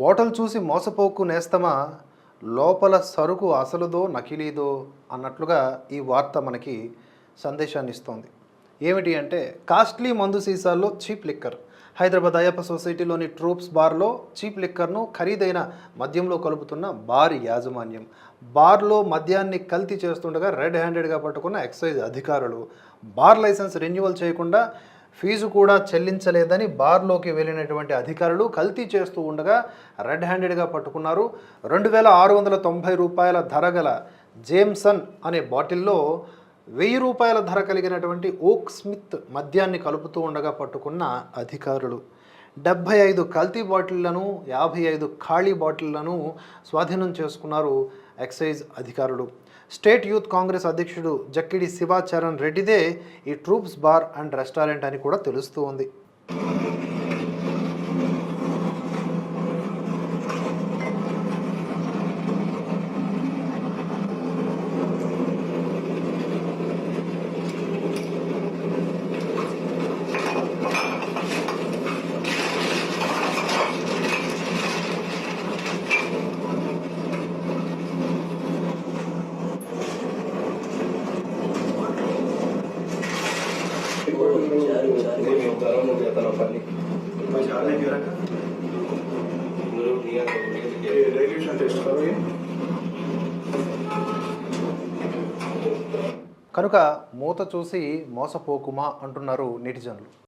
Bottle చూసి మోసపోకు నేస్తమా? లోపల సరుకు అసలుదో నకిలీదో అన్నట్లుగా ఈ వార్త మనకి సందేశాన్ని ఇస్తోంది ఏమిటి అంటే కాస్ట్లీ మందు సీసాల్లో చీప్ లిక్కర్. హైదరాబాద్ అయ్యప్ప సొసైటీలోని ట్రూప్స్ బార్లో చీప్ లిక్కర్ను ఖరీదైన మద్యంలో కలుపుతున్న బార్ యాజమాన్యం. బార్లో మద్యాన్ని కల్తీ చేస్తుండగా రెడ్ హ్యాండెడ్గా పట్టుకున్న ఎక్సైజ్ అధికారులు. బార్ లైసెన్స్ రెన్యువల్ చేయకుండా ఫీజు కూడా చెల్లించలేదని బార్లోకి వెళ్ళినటువంటి అధికారులు కల్తీ చేస్తూ ఉండగా రెడ్ హ్యాండెడ్గా పట్టుకున్నారు. రెండు వేల ఆరు వందల తొంభై రూపాయల ధర గల జేమ్సన్ అనే బాటిల్లో వెయ్యి రూపాయల ధర కలిగినటువంటి ఓక్ స్మిత్ మద్యాన్ని కలుపుతూ ఉండగా పట్టుకున్న అధికారులు. డెబ్భై ఐదు కల్తీ బాటిళ్ళను యాభై ఐదు ఖాళీ బాటిళ్ళను స్వాధీనం చేసుకున్నారు ఎక్సైజ్ అధికారులు. స్టేట్ యూత్ కాంగ్రెస్ అధ్యక్షుడు జక్కిడి శివాచరణ్ రెడ్డిదే ఈ ట్రూప్స్ బార్ అండ్ రెస్టారెంట్ అని కూడా తెలుస్తూ ఉంది కనుక మూత చూసి మోసపోకుమా అంటున్నారు నెటిజన్లు.